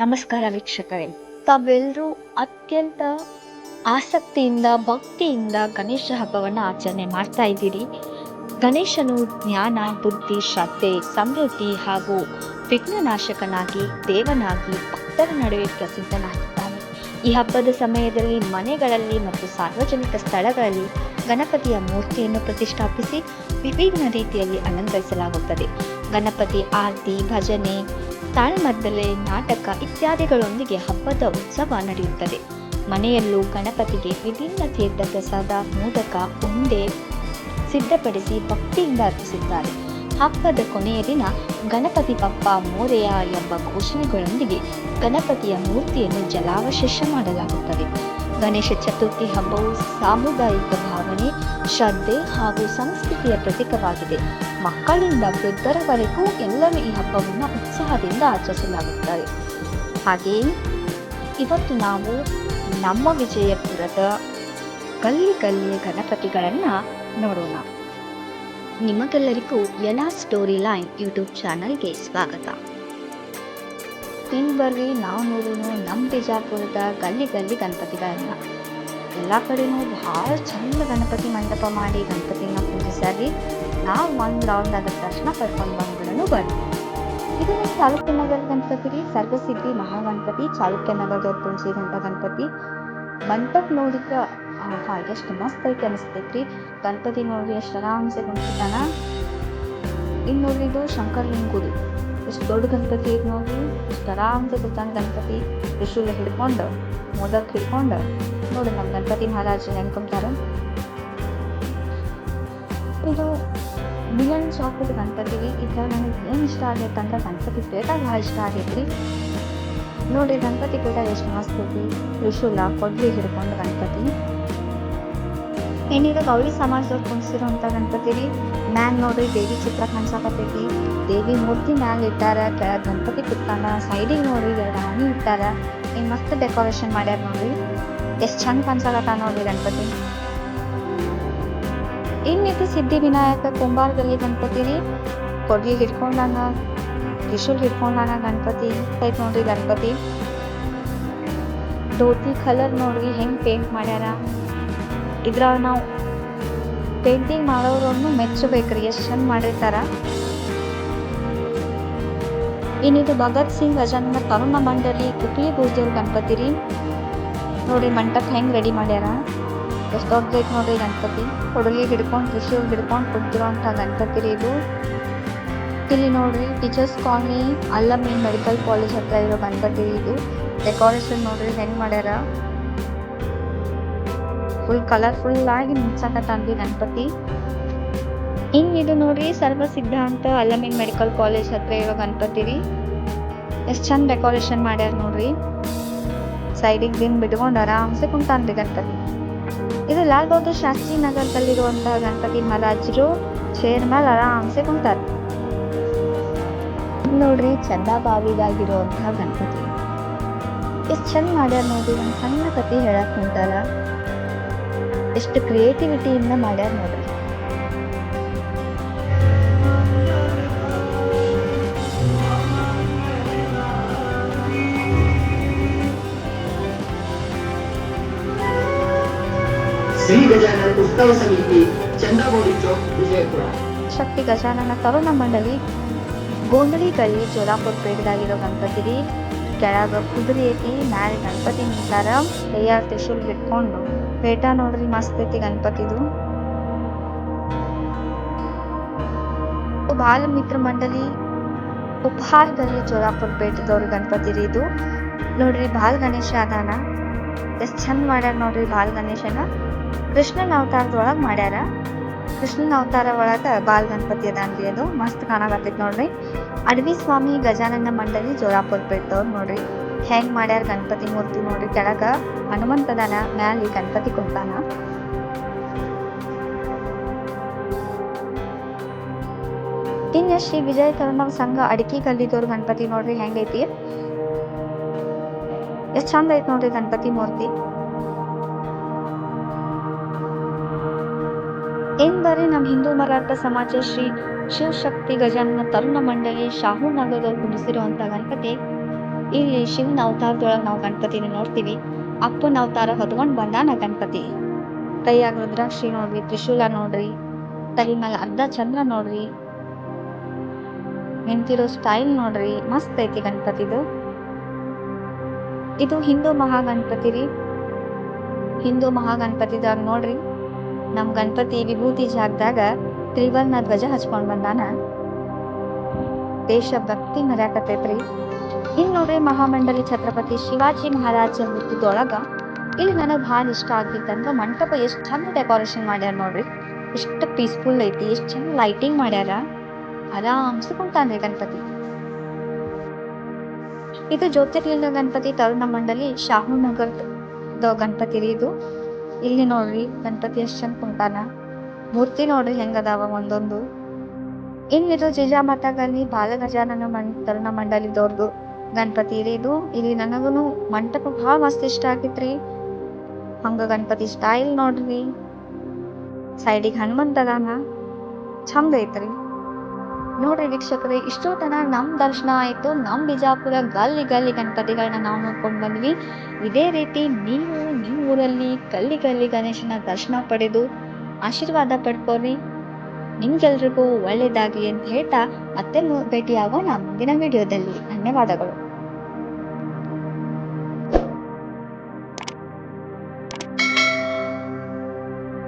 ನಮಸ್ಕಾರ ವೀಕ್ಷಕರೇ. ತಾವೆಲ್ಲರೂ ಅತ್ಯಂತ ಆಸಕ್ತಿಯಿಂದ, ಭಕ್ತಿಯಿಂದ ಗಣೇಶ ಹಬ್ಬವನ್ನು ಆಚರಣೆ ಮಾಡ್ತಾ ಇದ್ದೀರಿ. ಗಣೇಶನು ಜ್ಞಾನ, ಬುದ್ಧಿ, ಶ್ರದ್ಧೆ, ಸಮೃದ್ಧಿ ಹಾಗೂ ವಿಘ್ನನಾಶಕನಾಗಿ, ದೇವನಾಗಿ, ಭಕ್ತರ ನಡುವೆ ಪ್ರಸಿದ್ಧನಾಗಿದ್ದಾನೆ. ಈ ಹಬ್ಬದ ಸಮಯದಲ್ಲಿ ಮನೆಗಳಲ್ಲಿ ಮತ್ತು ಸಾರ್ವಜನಿಕ ಸ್ಥಳಗಳಲ್ಲಿ ಗಣಪತಿಯ ಮೂರ್ತಿಯನ್ನು ಪ್ರತಿಷ್ಠಾಪಿಸಿ ವಿಭಿನ್ನ ರೀತಿಯಲ್ಲಿ ಅಲಂಕರಿಸಲಾಗುತ್ತದೆ. ಗಣಪತಿ ಆರತಿ, ಭಜನೆ ತಾಳ್ಮದ್ದಲೆ ನಾಟಕ ಇತ್ಯಾದಿಗಳೊಂದಿಗೆ ಹಬ್ಬದ ಉತ್ಸವ ನಡೆಯುತ್ತದೆ. ಮನೆಯಲ್ಲೂ ಗಣಪತಿಗೆ ವಿಭಿನ್ನ ತೀರ್ಥ ಪ್ರಸಾದ, ಮೋದಕ, ಉಂಡೆ ಸಿದ್ಧಪಡಿಸಿ ಭಕ್ತಿಯಿಂದ ಅರ್ಪಿಸುತ್ತಾರೆ. ಹಬ್ಬದ ಕೊನೆಯ ದಿನ ಗಣಪತಿ ಬಪ್ಪ ಮೋರೆಯ ಎಂಬ ಘೋಷಣೆಗಳೊಂದಿಗೆ ಗಣಪತಿಯ ಮೂರ್ತಿಯನ್ನು ಜಲಾವಶೇಷ ಮಾಡಲಾಗುತ್ತದೆ. ಗಣೇಶ ಚತುರ್ಥಿ ಹಬ್ಬವು ಸಾಮುದಾಯಿಕ ಭಾವನೆ, ಶ್ರದ್ಧೆ ಹಾಗೂ ಸಂಸ್ಕೃತಿಯ ಪ್ರತೀಕವಾಗಿದೆ. ಮಕ್ಕಳಿಂದ ವೃದ್ಧರವರೆಗೂ ಎಲ್ಲರೂ ಈ ಹಬ್ಬವನ್ನು ಉತ್ಸಾಹದಿಂದ ಆಚರಿಸಲಾಗುತ್ತದೆ. ಹಾಗೆಯೇ ಇವತ್ತು ನಾವು ನಮ್ಮ ವಿಜಯಪುರದ ಗಲ್ಲಿ ಗಲ್ಲಿಯ ಗಣಪತಿಗಳನ್ನು ನೋಡೋಣ. ನಿಮಗೆಲ್ಲರಿಗೂ ಎಲ್ಲ ಸ್ಟೋರಿ ಲೈನ್ ಯೂಟ್ಯೂಬ್ ಚಾನಲ್ಗೆ ಸ್ವಾಗತ. ಇನ್ನು ಬರ್ರಿ ನಾವು ನೋಡೋಣ ನಮ್ಮ ಬಿಜಾಪುರದ ಗಲ್ಲಿ ಗಲ್ಲಿ ಗಣಪತಿಗಳನ್ನ. ಎಲ್ಲ ಕಡೆನೂ ಭಾಳ ಚಂದ ಗಣಪತಿ ಮಂಟಪ ಮಾಡಿ ಗಣಪತಿನ ಪೂಜಿಸಾರಿ ನಾವು ಒಂದು ರೌಂಡ್ ಆದ ತಕ್ಷಣ ಕರ್ಕೊಂಡು ಬಂದ್ಬಿಡೋಣ ಬರ್ರಿ ಇದು ಚಾಲುಕ್ಯ ನಗರ ಗಣಪತಿ ರೀ ಸರ್ವಸಿದ್ಧಿ ಮಹಾಗಣಪತಿ, ಚಾಲುಕ್ಯ ನಗರದವ್ರು ತುಳಸಿದಂಥ ಗಣಪತಿ. ಮಂಟಪ ನೋಡಿದ್ರೆ, ಆಹಾ, ಎಷ್ಟು ಮಸ್ತ್ ಐತಿ ಅನಿಸ್ತೈತ್ರಿ. ಗಣಪತಿ ನೋಡ್ರಿ, ಎಷ್ಟು ಆರಾಮ್ಸೆ ಕುಂತಿದ್ದಾನ. ಇನ್ನು ನೋಡ್ರಿ ಇದು ಶಂಕರಲಿಂಗ ಎಷ್ಟು ದೊಡ್ಡ ಗಣಪತಿ ಐತಿ ನೋಡಿರಿ ಇಷ್ಟು ಆರಾಮ್ಸೆ ಕೂತಾನ ಗಣಪತಿ ತ್ರಿಶೂಲ ಹಿಡ್ಕೊಂಡು, ಮೋದಕ್ ಹಿಡ್ಕೊಂಡು, ನೋಡಿ ನಮ್ಮ ಗಣಪತಿ ಮಹಾರಾಜ ನೆನ್ಕೊಂತಾರ ಇದು ಮಿಲನ್ ಚಾಕ್ಲೇಟ್ ಗಣಪತಿ. ರೀ ಇದ್ರಾಗ ನನಗೆ ಏನು ಇಷ್ಟ ಆಗೈತೆ ಅಂದ್ರೆ ಗಣಪತಿ ಪೇಟ ಭಾಳ ಇಷ್ಟ ಆಗೈತ್ರಿ. ನೋಡಿ ಗಣಪತಿ ಪೇಟ ಎಷ್ಟು ಮಸ್ತ್ ಐತಿ. ತ್ರಿಶೂಲ ಕೊಡ್ಲಿ ಹಿಡ್ಕೊಂಡು ಗಣಪತಿ. ಏನಿದೆ? ಗೌರಿ ಸಮಾಜದವ್ರು ಕುಣಿಸಿರುವಂಥ ಗಣಪತಿ ರೀ ಮ್ಯಾಲ್ ನೋಡ್ರಿ, ದೇವಿ ಚಿತ್ರ ಕಾಣಿಸಾಕತ್ತೈತಿ. ದೇವಿ ಮೂರ್ತಿ ಮ್ಯಾಲ ಇಟ್ಟಾರ. ಗಣಪತಿ ಕುತ್ತಾನ ಸೈಡಿಗೆ ನೋಡ್ರಿ, ಎರಡು ರಾಣಿ ಇಟ್ಟಾರ. ಇನ್ನು ಮಸ್ತ್ ಡೆಕೋರೇಷನ್ ಮಾಡ್ಯಾರ ನೋಡ್ರಿ. ಎಷ್ಟು ಚಂದ ಕಾಣಿಸಾಕತ್ತ ನೋಡ್ರಿ ಗಣಪತಿ. ಇನ್ನೈತಿ ಸಿದ್ಧಿ ವಿನಾಯಕ ಕುಂಬಾರದಲ್ಲಿ ಗಣಪತಿ ರೀ ಕೊಡ್ಲಿ ಹಿಡ್ಕೊಂಡಾನ, ತ್ರಿಶೂಲ್ ಹಿಡ್ಕೊಂಡಾನ ಗಣಪತಿ ಐತ್ ನೋಡ್ರಿ ಗಣಪತಿ. ಧೋತಿ ಕಲರ್ ನೋಡ್ರಿ, ಹೆಂಗ್ ಪೇಂಟ್ ಮಾಡ್ಯಾರ. ಇದ್ರಾಗ ನಾವು ಪೇಂಟಿಂಗ್ ಮಾಡೋರನ್ನು ಮೆಚ್ಚಬೇಕ್ರಿ, ಎಷ್ಟು ಚೆಂದ ಮಾಡಿರ್ತಾರ. ಇನ್ನಿದು ಭಗತ್ ಸಿಂಗ್ ಗಜಾನನ ತರುಣ ಮಂಡಲಿ ಕುಕ್ಲಿ ಪೂಜೆಯವ್ರ ಗಣಪತಿ ರೀ. ನೋಡ್ರಿ ಮಂಟಪ ಹೆಂಗ್ ರೆಡಿ ಮಾಡ್ಯಾರ. ಎಷ್ಟು ದೊಡ್ಡದೈತಿ ನೋಡ್ರಿ ಗಣಪತಿ. ಕೊಡಲಿ ಹಿಡ್ಕೊಂಡು ತ್ರಿಶೂಲ್ ಹಿಡ್ಕೊಂಡು ಕೊಡ್ತಿರೋಂಥ ಗಣಪತಿ ರೀ ಇದು. ಇಲ್ಲಿ ನೋಡ್ರಿ teachers colony, Al-Ameen medical college ಹತ್ರ ಇರೋ ಗಣಪತಿ ಇದು. ಡೆಕೋರೇಷನ್ ನೋಡ್ರಿ ಹೆಂಗ್ ಮಾಡ್ಯಾರ. ಫುಲ್ ಕಲರ್ಫುಲ್ ಆಗಿ ಮುಚ್ಚಾಕತ್ತಾನ್ರಿ ಗಣಪತಿ. ಇನ್ ಇದು ನೋಡ್ರಿ ಸರ್ವ ಸಿದ್ಧಾಂತ ಅಲ್ಲಮೀನ್ ಮೆಡಿಕಲ್ ಕಾಲೇಜ್ ಹತ್ರ ಇರೋ ಗಣಪತಿ ರೀ. ಎಷ್ಟು ಚಂದ ಡೆಕೋರೇಷನ್ ಮಾಡ್ಯಾರ ನೋಡ್ರಿ. ಸೈಡಿಗೆ ದಿನ ಬಿಟ್ಕೊಂಡು ಆರಾಮ್ಸೆ ಕುಂತಾನ್ರಿ ಗಣಪತಿ. ಇದು ಲಾಲ್ ಬಹದ್ದೂರ್ ಶಾಸ್ತ್ರಿ ನಗರದಲ್ಲಿರುವಂತಹ ಗಣಪತಿ ಮಹಾರಾಜರು ಚೇರ್ ಮೇಲೆ ಆರಾಮ್ಸೆ ಕುಂತಾರ. ನೋಡ್ರಿ ಚಂದಾಬಾವಿಗಾಗಿರುವಂತಹ ಗಣಪತಿ. ಎಷ್ಟು ಚಂದ ಮಾಡ್ಯಾರ ನೋಡ್ರಿ ಒಂದು ಸಣ್ಣ ಕತಿ ಹೇಳಕ್ ಕುಂತಾರ. ಎಷ್ಟು ಕ್ರಿಯೇಟಿವಿಟಿಯಿಂದ ಮಾಡ್ಯಾರ ನೋಡ್ರಿ. ಶ್ರೀ ಗಜಾನನ ಉತ್ಸವ ಸಮಿತಿ ಚೌಕ್ ವಿಜಯಪುರ. ಶಕ್ತಿ ಗಜಾನನ ತರುಣ ಮಂಡಳಿ ಗೋಂದಳಿ ಗಲ್ಲಿ ಜೋರಾಪುರ ಪೇಟದಾಗಿರೋ ಗಣಪತಿ ರೀ ಕೆಳಗ ಕುದುರೆ ಐತಿ ಮ್ಯಾಲೆ ಗಣಪತಿ ನಿಂತಾರ ಕೈಯಾಗ ತ್ರಿಶೂಲ್ ಹಿಡ್ಕೊಂಡು ಪೇಟ ನೋಡ್ರಿ, ಮಸ್ತ್ ಐತಿ ಗಣಪತಿದು. ಬಾಲ ಮಿತ್ರ ಮಂಡಳಿ ಉಪಹಾರದಲ್ಲಿ ಜೋರಾಪುರ ಪೇಟದವ್ರ ಗಣಪತಿ ರೀ ಇದು. ನೋಡ್ರಿ, ಬಾಲ್ ಗಣೇಶ ಅದಾನ. ಎಷ್ಟ್ ಚಂದ ಮಾಡ್ಯಾರ ನೋಡ್ರಿ ಬಾಲ್ ಗಣೇಶನ. ಕೃಷ್ಣನ ಅವತಾರದೊಳಗ್ ಮಾಡ್ಯಾರ. ಕೃಷ್ಣನ ಅವತಾರ ಒಳಗ ಬಾಲ್ ಗಣಪತಿ ಅದಾನ್ರಿ ಅದು. ಮಸ್ತ್ ಕಾಣಾಕತ್ತೈತಿ ನೋಡ್ರಿ. ಅಡವಿ ಸ್ವಾಮಿ ಗಜಾನನ ಮಂಡಳಿ ಜೋರಾಪುರ ಪೇಟದವ್ರು ನೋಡ್ರಿ. ಹೆಂಗ್ ಮಾಡ್ಯಾರ ಗಣಪತಿ ಮೂರ್ತಿ ನೋಡ್ರಿ ಕೆಳಗ? ಹನುಮಂತದಾನ ಮ್ಯಾಲಿ ಗಣಪತಿ ಕುಂತಾನ. ಇನ್ನ ಶ್ರೀ ವಿಜಯ ತರುಣವ್ ಸಂಘ ಅಡಿಕೆ ಕಲ್ಲಿದ್ದವ್ರು ಗಣಪತಿ ನೋಡ್ರಿ ಹೆಂಗೈತಿ ಎಷ್ಟು ಚಂದ ಐತಿ ನೋಡ್ರಿ ಗಣಪತಿ ಮೂರ್ತಿ. ಏನ್ ಬರ್ರಿ ನಮ್ಮ ಹಿಂದೂ ಮರಾಠ ಸಮಾಜ ಶ್ರೀ ಶಿವಶಕ್ತಿ ಗಜಾನನ ತರುಣ ಮಂಡಳಿ ಶಾಹು ನಗರದಲ್ಲಿ ಕುಣಿಸಿರುವಂತ ಗಣಪತಿ. ಇಲ್ಲಿ ಶಿವನ ಅವತಾರದೊಳಗೆ ನಾವು ಗಣಪತಿನ ನೋಡ್ತೀವಿ. ಅಪ್ಪನ ಅವತಾರ ಹೊತ್ಕೊಂಡು ಬಂದಾನ ಗಣಪತಿ. ಕೈಯಾಗ ರುದ್ರಾಕ್ಷಿ ನೋಡ್ರಿ, ತ್ರಿಶೂಲ ನೋಡ್ರಿ, ತಲೆ ಮೇಲೆ ಅರ್ಧ ಚಂದ್ರ ನೋಡ್ರಿ. ನಿಂತಿರೋ ಸ್ಟೈಲ್ ನೋಡ್ರಿ, ಮಸ್ತ್ ಐತಿ ಗಣಪತಿದು. ಇದು ಹಿಂದೂ ಮಹಾಗಣಪತಿ ರೀ. ಹಿಂದೂ ಮಹಾಗಣಪತಿದಾಗ ನೋಡ್ರಿ ನಮ್ಮ ಗಣಪತಿ ವಿಭೂತಿ ಜಾಗದಾಗ ತ್ರಿವರ್ಣ ಧ್ವಜ ಹಚ್ಕೊಂಡು ಬಂದಾನ. ದೇಶ ಭಕ್ತಿ ಮರ್ಯಾಕತೈತ್ರಿ. ಇನ್ ನೋಡ್ರಿ ಮಹಾಮಂಡಲಿ ಛತ್ರಪತಿ ಶಿವಾಜಿ ಮಹಾರಾಜ ಹುಟ್ಟಿದೊಳಗ ಇಲ್ಲಿ ನನಗೆ ಭಾಳ ಇಷ್ಟ ಆಗಿತ್ತಂದ್ರ ಮಂಟಪ ಎಷ್ಟು ಚಂದ ಡೆಕೋರೇಷನ್ ಮಾಡ್ಯಾರ ನೋಡ್ರಿ. ಎಷ್ಟು ಪೀಸ್ಫುಲ್ ಐತಿ, ಎಷ್ಟು ಚಂದ ಲೈಟಿಂಗ್ ಮಾಡ್ಯಾರ. ಆರಾಮ್ಸ ಕುಂತಾನ್ರಿ ಗಣಪತಿ. ಇದು ಜ್ಯೋತಿರ್ಲಿಂಗ ಗಣಪತಿ ತರುಣ ಮಂಡಲಿ ಶಾಹು ನಗರದ ಗಣಪತಿ ರೀ ಇದು. ಇಲ್ಲಿ ನೋಡ್ರಿ ಗಣಪತಿ ಎಷ್ಟು ಚಂದ ಕುಂತಾನ. ಮೂರ್ತಿ ನೋಡ್ರಿ ಹೆಂಗದಾವ ಒಂದೊಂದು. ಇನ್ನಿದು ಜಿಜಾ ಗಲ್ಲಿ ಬಾಲಗಜಾನನ ಮಂ ತರುಣ ಮಂಡಲಿದವ್ರದ್ದು ಗಣಪತಿ ರೀ ಇದು ಇಲ್ಲಿ ನನಗೂ ಮಂಟಪ ಭಾಳ ಮಸ್ತ್ ಇಷ್ಟ ಆಗಿತ್ರಿ. ಹಂಗ ಗಣಪತಿ ಸ್ಟೈಲ್ ನೋಡ್ರಿ. ಸೈಡಿಗೆ ಹನುಮಂತ ಅದಾನ. ಚಂದ ಐತ್ರಿ. ನೋಡ್ರಿ ವೀಕ್ಷಕರೇ, ಇಷ್ಟೋ ತನ ನಮ್ ದರ್ಶನ ಆಯ್ತು. ನಮ್ ಬಿಜಾಪುರ ಗಲ್ಲಿ ಗಲ್ಲಿ ಗಣಪತಿಗಳನ್ನ ನಾವು ನೋಡ್ಕೊಂಡು ಬಂದ್ವಿ. ಇದೇ ರೀತಿ ನೀವು ನಿಮ್ಮ ಊರಲ್ಲಿ ಗಲ್ಲಿ ಗಲ್ಲಿ ಗಣೇಶನ ದರ್ಶನ ಪಡೆದು ಆಶೀರ್ವಾದ ಪಡ್ಕೊರಿ. ನಿಮ್ಗೆಲ್ರಿಗೂ ಒಳ್ಳೇದಾಗ್ಲಿ ಅಂತ ಹೇಳ್ತಾ ಮತ್ತೆ ಭೇಟಿಯಾಗೋಣ ಮುಂದಿನ ವಿಡಿಯೋದಲ್ಲಿ. ಧನ್ಯವಾದಗಳು.